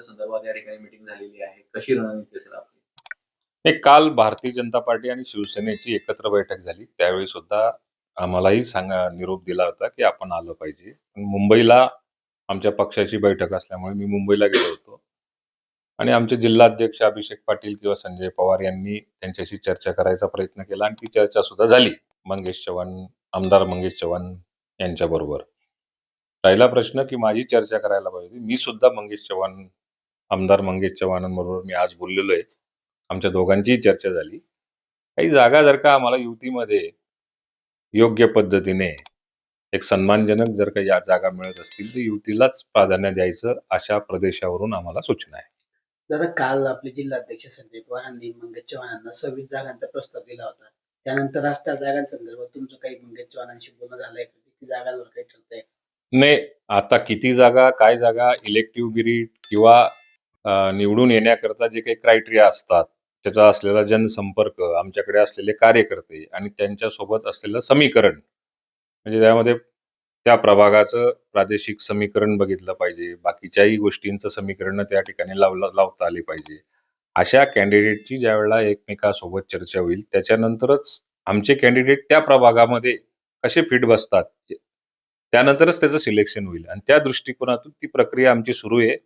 संदर्भात या ठिकाणी मिटिंग झालेली आहे. कशी रणनीती असेल आपली? काल भारतीय जनता पार्टी आणि शिवसेनेची एकत्र बैठक झाली. त्यावेळी सुद्धा आम्हालाही सांगा निरोप दिला होता की आपण आलं पाहिजे. मुंबईला आमच्या पक्षाची बैठक असल्यामुळे मी मुंबईला गेलो होतो. आणि आमचे जिल्हाध्यक्ष अभिषेक पाटील किंवा संजय पवार यांनी त्यांच्याशी चर्चा करायचा प्रयत्न केला आणि ती चर्चा सुद्धा झाली. मंगेश चव्हाण आमदार मंगेश चव्हाण यांच्या बरोबर राहिला प्रश्न की माझी चर्चा करायला पाहिजे. मी सुद्धा मंगेश चव्हाण आमदार मंगेश चव्हाणांबरोबर मी आज बोललेलो आहे. आमच्या दोघांचीही चर्चा झाली. काही जागा जर का आम्हाला युतीमध्ये योग्य पद्धतीने एक सन्मानजनक जर का या जागा मिळत असतील तर युतीलाच प्राधान्य द्यायचं अशा प्रदेशावरून आम्हाला सूचना आहे. दादा काल आपले जिल्हाध्यक्ष संजय पवारांनी मंगेश चव्हाणांना सव्वीस जागांचा प्रस्ताव दिला होता. त्यानंतर आज त्या जागांसंदर्भात तुमचं काही मंगेश चव्हाणांशी बोलणं झालंय किती जागांवर काही ठरतंय? नाही आता किती जागा काय जागा इलेक्टिव्ह बिरीट किंवा निवडून येण्याकरता जे काही क्रायटेरिया असतात त्याचा असलेला जनसंपर्क आमच्याकडे असलेले कार्यकर्ते आणि त्यांच्यासोबत असलेलं समीकरण. म्हणजे त्यामध्ये त्या प्रभागाचं प्रादेशिक समीकरण बघितलं पाहिजे बाकीच्याही गोष्टींचं समीकरण त्या ठिकाणी लावलं लावता आली पाहिजे. अशा कॅन्डिडेटची ज्या वेळेला एकमेकासोबत चर्चा होईल त्याच्यानंतरच आमचे कॅन्डिडेट त्या प्रभागामध्ये कसे फिट बसतात त्यानंतरच त्याचं सिलेक्शन होईल. आणि त्या दृष्टिकोनातून ती प्रक्रिया आमची सुरू आहे.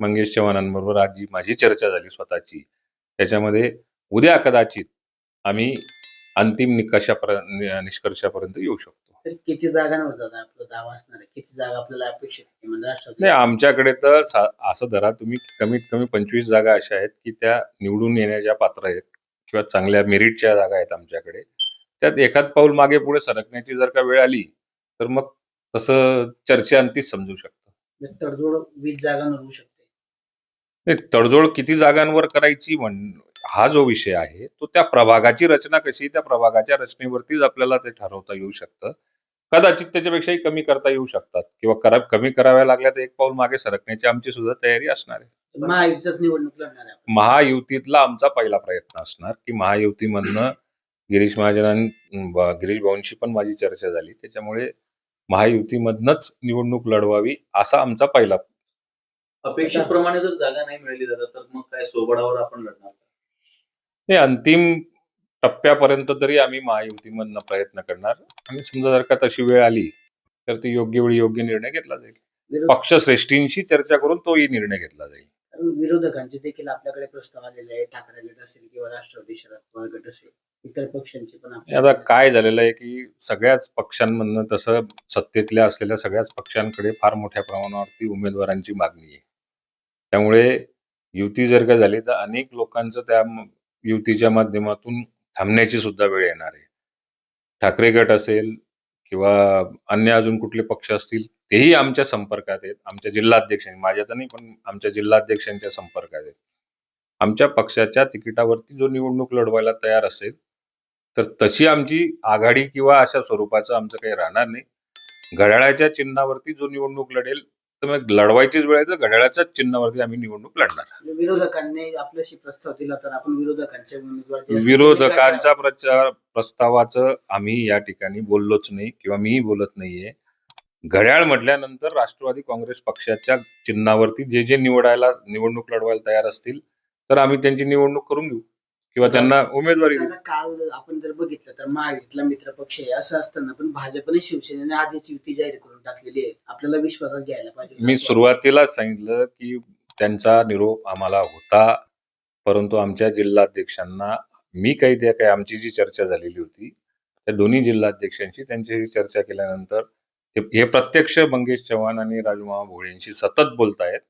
मंगेश चव्हाणांबरोबर आज जी माझी चर्चा झाली स्वतःची त्याच्यामध्ये उद्या कदाचित आम्ही अंतिम निकषापर्यंत निष्कर्षापर्यंत येऊ शकतो. किती जागांवर दादा आपला दावा असणार आहे? किती जागा आपल्याला अपेक्षित म्हणजे नाही आमच्याकडे तर असं धरा तुम्ही कमीत कमी पंचवीस जागा अशा आहेत की त्या निवडून येण्याच्या पात्र आहेत किंवा चांगल्या मेरिटच्या जागा आहेत आमच्याकडे त्यात एखाद पाऊल मागे पुढे सरकण्याची जर का वेळ आली तर मग तसं चर्चेअंतीच समजू शकतं. तडजोड वीस जागांवर होऊ शकते. तडजोड किती जागांवर करायची म्हण हा जो विषय आहे तो त्या प्रभागाची रचना कशी त्या प्रभागाच्या रचनेवरतीच आपल्याला ते ठरवता येऊ शकतं. कदाचित त्याच्यापेक्षाही कमी करता येऊ शकतात किंवा करा कमी कराव्या लागल्या तर एक पाऊल मागे सरकण्याची आमची सुद्धा तयारी असणार आहे. निवडणूक लढणार. महायुतीतला आमचा पहिला प्रयत्न असणार की महायुतीमधनं गिरीश महाजनां गिरीश भाऊंशी पण माझी चर्चा झाली. त्याच्यामुळे महायुतीमधनच निवडणूक लढवावी असा आमचा पहिला अपेक्षेप्रमाणे जर जागा नाही मिळाली जातात तर मग काय सोबडावर आपण लढणार हे अंतिम टप्प्यापर्यंत तरी आम्ही महायुतीमधनं प्रयत्न करणार. आणि समजा जर का तशी वेळ आली तर ती योग्य वेळी योग्य निर्णय घेतला जाईल. पक्षश्रेष्ठींशी चर्चा करून तोही निर्णय घेतला जाईल. विरोधकांचे देखील आपल्याकडे प्रस्ताव आलेले आहे ठाकरे गट असेल किंवा राष्ट्रवादी शरद पवार गट असेल इतर पक्षांचे पण आता काय झालेलं आहे की सगळ्याच पक्षांमधनं तसं सत्तेतल्या असलेल्या सगळ्याच पक्षांकडे फार मोठ्या प्रमाणावरती उमेदवारांची मागणी आहे. त्यामुळे युती जर का झाली तर अनेक लोकांचं त्या युतीच्या माध्यमातून थांबण्याची सुद्धा वेळ येणार आहे. ठाकरे गट असेल किंवा अन्य अजून कुठले पक्ष असतील तेही आमच्या संपर्कात आहेत. आमच्या जिल्हाध्यक्षांनी माझ्या तर नाही पण आमच्या जिल्हाध्यक्षांच्या संपर्कात आहेत. आमच्या पक्षाच्या तिकिटावरती जो निवडणूक लढवायला तयार असेल तर तशी आमची आघाडी किंवा अशा स्वरूपाचं आमचं काही राहणार नाही. घड्याळाच्या चिन्हावरती जो निवडणूक लढेल तर मग लढवायचीच वेळ आहे तर घड्याळाच्याच चिन्हावरती आम्ही निवडणूक लढणार. म्हणजे विरोधकांनी आपल्याशी प्रस्ताव दिला तर आपण उमेदवार विरोधकांच्या प्रचार प्रस्तावाचं आम्ही या ठिकाणी बोललोच नाही किंवा मीही बोलत नाहीये. घड्याळ म्हटल्यानंतर राष्ट्रवादी काँग्रेस पक्षाच्या चिन्हावरती जे जे निवडायला निवडणूक लढवायला तयार असतील तर आम्ही त्यांची निवडणूक करून घेऊ. किंवा त्यांना उमेदवारी काल आपण जर बघितलं तर महायुतीतला मित्र पक्ष आहे. असं असताना पण भाजपने शिवसेनेने आधीच युती जाहीर करून टाकलेली आहे. आपल्याला विश्वासात घ्यायला पाहिजे मी सुरुवातीलाच सांगितलं की त्यांचा निरोप आम्हाला होता. परंतु आमच्या जिल्हाध्यक्षांना मी काही त्या काही आमची जी चर्चा झालेली होती त्या दोन्ही जिल्हाध्यक्षांशी त्यांच्याशी चर्चा केल्यानंतर हे प्रत्यक्ष मंगेश चव्हाण आणि राजूमामा भोळेंशी सतत बोलतायत.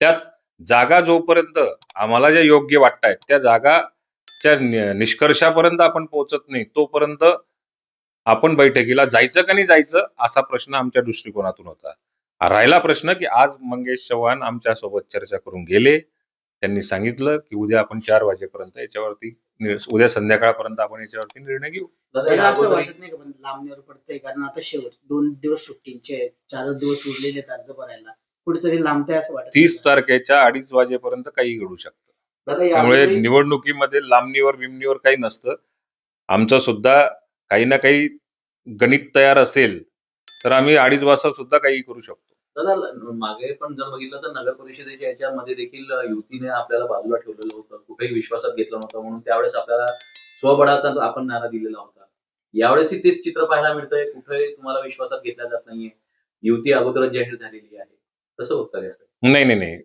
त्यात जागा जोपर्यंत आम्हाला ज्या योग्य वाटतायत त्या जागाच्या नि- निष्कर्षापर्यंत आपण पोहोचत नाही तोपर्यंत आपण बैठकीला जायचं का नाही जायचं असा प्रश्न आमच्या दृष्टिकोनातून होता. राहिला प्रश्न की आज मंगेश चव्हाण आमच्यासोबत चर्चा करून गेले. त्यांनी सांगितलं की उद्या आपण चार वाजेपर्यंत याच्यावरती उद्या संध्याकाळपर्यंत आपण याच्यावरती निर्णय घेऊ. असं वाटत नाही लांबणीवर पडतंय? कारण आता शेवट दोन दिवस सुट्टींचे आहेत, चार दिवस उरलेले आहेत अर्ज भरायला. कुठेतरी लांबतंय असं वाटत तीस तारखेच्या अडीच वाजेपर्यंत काही घडू शकतं. त्यामुळे निवडणुकीमध्ये लांबणीवर बिमणीवर काही नसतं. आमचं सुद्धा काही ना काही गणित तयार असेल तर आम्ही अडीच वाजता सुद्धा काही करू शकतो. दादा मागे पण जर बघितलं तर नगर परिषदेच्या याच्यामध्ये देखील युतीने आपल्याला बाजूला ठेवलेलं होतं. कुठेही विश्वासात घेतलं नव्हतं म्हणून त्यावेळेस आपल्याला स्वबळाचा आपण नारा दिलेला होता. यावेळेसही तेच चित्र पाहायला मिळतंय कुठेही तुम्हाला विश्वासात घेतला जात नाहीये. युती अगोदरच जाहीर झालेली आहे. बघता याकडे नाही नाही नाही.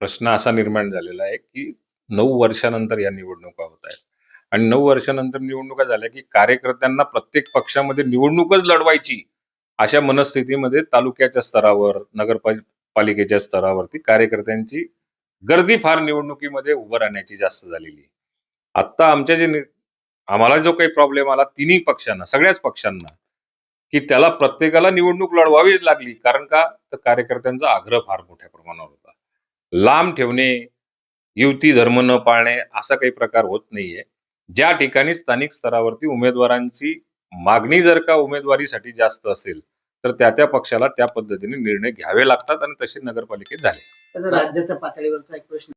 प्रश्न असा निर्माण झालेला आहे की नऊ वर्षानंतर या निवडणुका होत आहेत. आणि नऊ वर्षानंतर निवडणुका झाल्या की कार्यकर्त्यांना प्रत्येक पक्षामध्ये निवडणूकच लढवायची अशा मनस्थितीमध्ये तालुक्याच्या स्तरावर नगरपालिकेच्या स्तरावरती कार्यकर्त्यांची गर्दी फार निवडणुकीमध्ये उभं राहण्याची जास्त झालेली आहे. आत्ता आमच्या जे आम्हाला जो काही प्रॉब्लेम आला तिन्ही पक्षांना सगळ्याच पक्षांना की त्याला प्रत्येकाला निवडणूक लढवावीच लागली. कारण का? तर कार्यकर्त्यांचा आग्रह फार मोठ्या प्रमाणावर होता. लांब ठेवणे युती धर्म न पाळणे असा काही प्रकार होत नाहीये. ज्या ठिकाणी स्थानिक स्तरावरती उमेदवारांची मागणी जर का उमेदवारीसाठी जास्त असेल तर त्या त्या पक्षाला त्या पद्धतीने निर्णय घ्यावे लागतात आणि तसे नगरपालिकेत झाले. राज्याच्या पातळीवरचा एक प्रश्न